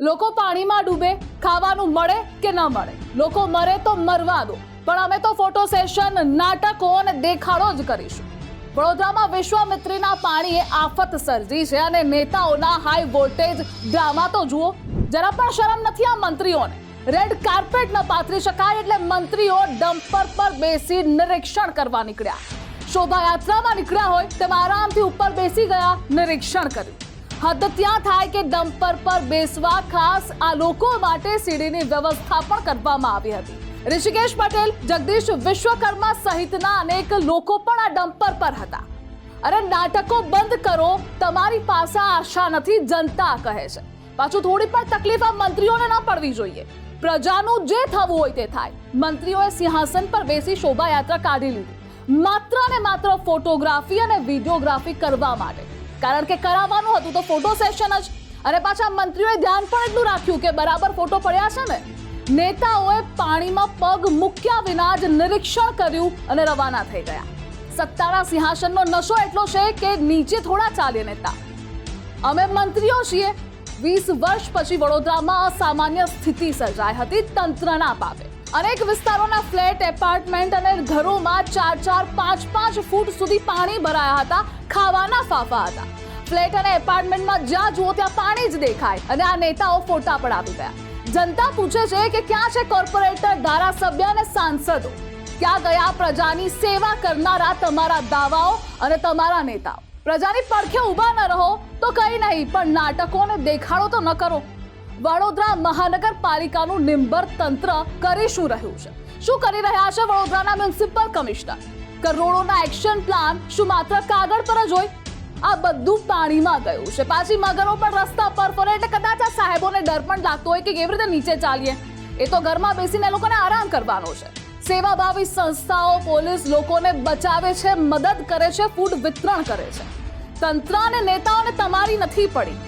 લોકો પાણીમાં ડૂબે, ખાવાનું મળે કે ન મળે? લોકો મરે તો મરવા દો, પણ અમે તો ફોટો સેશન, નાટકો અને દેખાડો જ કરીશું. વડોદરામાં વિશ્વામિત્રીના પાણીએ આફત સર્જી છે અને નેતાઓના હાઈ વોલ્ટેજ ડ્રામા તો જુઓ, જરા પણ શરમ નથી આ મંત્રીઓને? રેડ કાર્પેટ ન પાથરી શકાય એટલે મંત્રીઓ ડમ્પર પર બેસી નિરીક્ષણ કરવા નીકળ્યા. શોભાયાત્રામાં નીકળ્યા હોય, તેમ આરામથી ઉપર બેસી ગયા, નિરીક્ષણ કર્યું. હદ ત્યાં થાય કે ડમ્પર પર બેસવા ખાસ આ લોકો માટે સીડીની વ્યવસ્થા પણ કરવામાં આવી હતી. ઋષિકેશ પટેલ, જગદીશ વિશ્વકર્મા સહિતના અનેક લોકો પણ આ ડમ્પર પર હતા. અરે નાટકો બંધ કરો, તમારી પાસે આશા નથી, જનતા કહે છે. પાછું થોડી પણ તકલીફ આ મંત્રીઓને ન પડવી જોઈએ. પ્રજાનું જે થવું હોય તે થાય. મંત્રીઓએ સિંહાસન પર બેસી શોભાયાત્રા કાઢી લીધી. માત્ર ને માત્ર ફોટોગ્રાફી અને વિડીયોગ્રાફી કરવા માટે. કારણ કે કરાવવાનું હતું તો ફોટો સેશન જ. અને પાછા મંત્રીઓએ ધ્યાન પણ એટલું રાખ્યું કે બરાબર ફોટો પડ્યા છે ને. નેતાઓએ પાણીમાં પગ મૂક્યા વિના જ નિરીક્ષણ કર્યું અને રવાના થઈ ગયા. સત્તાના સિંહાસનનો નશો એટલો છે કે નીચે થોડા ચાલે નેતા. અમે મંત્રીઓ છીએ. વીસ વર્ષ પછી વડોદરામાં અસામાન્ય સ્થિતિ સર્જાઈ હતી તંત્રના પાપે અનેક વિસ્તારોના ફ્લેટ, એપાર્ટમેન્ટ અને ઘરોમાં ચાર ચાર પાંચ પાંચ ફૂટ સુધી પાણી ભરાયા હતા, ખાવાના ફાફા હતા. ફ્લેટ અને એપાર્ટમેન્ટમાં જ્યાં જુઓ ત્યાં પાણી જ દેખાય અને આ નેતાઓ ફોટા પડાવી ગયા. જનતા પૂછે છે કે ક્યાં છે કોર્પોરેટર, ધારાસભ્ય અને સાંસદો? ક્યાં ગયા પ્રજાની સેવા કરનારા તમારા દાવાઓ અને તમારા નેતાઓ? પ્રજાની પડખે ઊભા ન રહો તો કઈ નહીં, પણ નાટકો અને દેખાડો તો ન કરો. વડોદરા મહાનગરપાલિકાનું નિંબર તંત્ર કરી શું રહ્યું છે? શું કરી રહ્યા છે વડોદરાના મ્યુનિસિપલ કમિશનર? કરોડોના એક્શન પ્લાન શું માત્ર કાગળ પર જ હોય? આ બધું પાણીમાં ગયું છે. પાછી મગરો પણ રસ્તા પર ફરે એટલે કદાચ આ સાહેબોને ડર પણ લાગતો હોય કે કેવી રીતે નીચે ચાલીએ. એ તો ઘરમાં બેસીને લોકોને આરામ કરવાનો છે. સેવાભાવી સંસ્થાઓ, પોલીસ લોકોને બચાવે છે, મદદ કરે છે, ફૂડ વિતરણ કરે છે. તંત્ર અને નેતાઓને તમારી નથી પડી.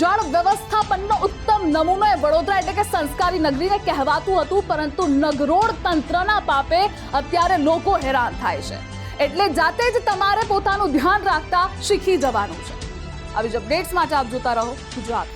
જળ વ્યવસ્થાપનનો ઉત્તમ નમૂનો એ વડોદરા એટલે કે સંસ્કારી નગરીને કહેવાતું હતું, પરંતુ નગરોળ તંત્રના પાપે અત્યારે લોકો હેરાન થાય છે. એટલે જાતે જ તમારે પોતાનું ધ્યાન રાખતા શીખી જવાનું છે. આવી જ અપડેટ્સ માટે આપ જોતા રહો ગુજરાત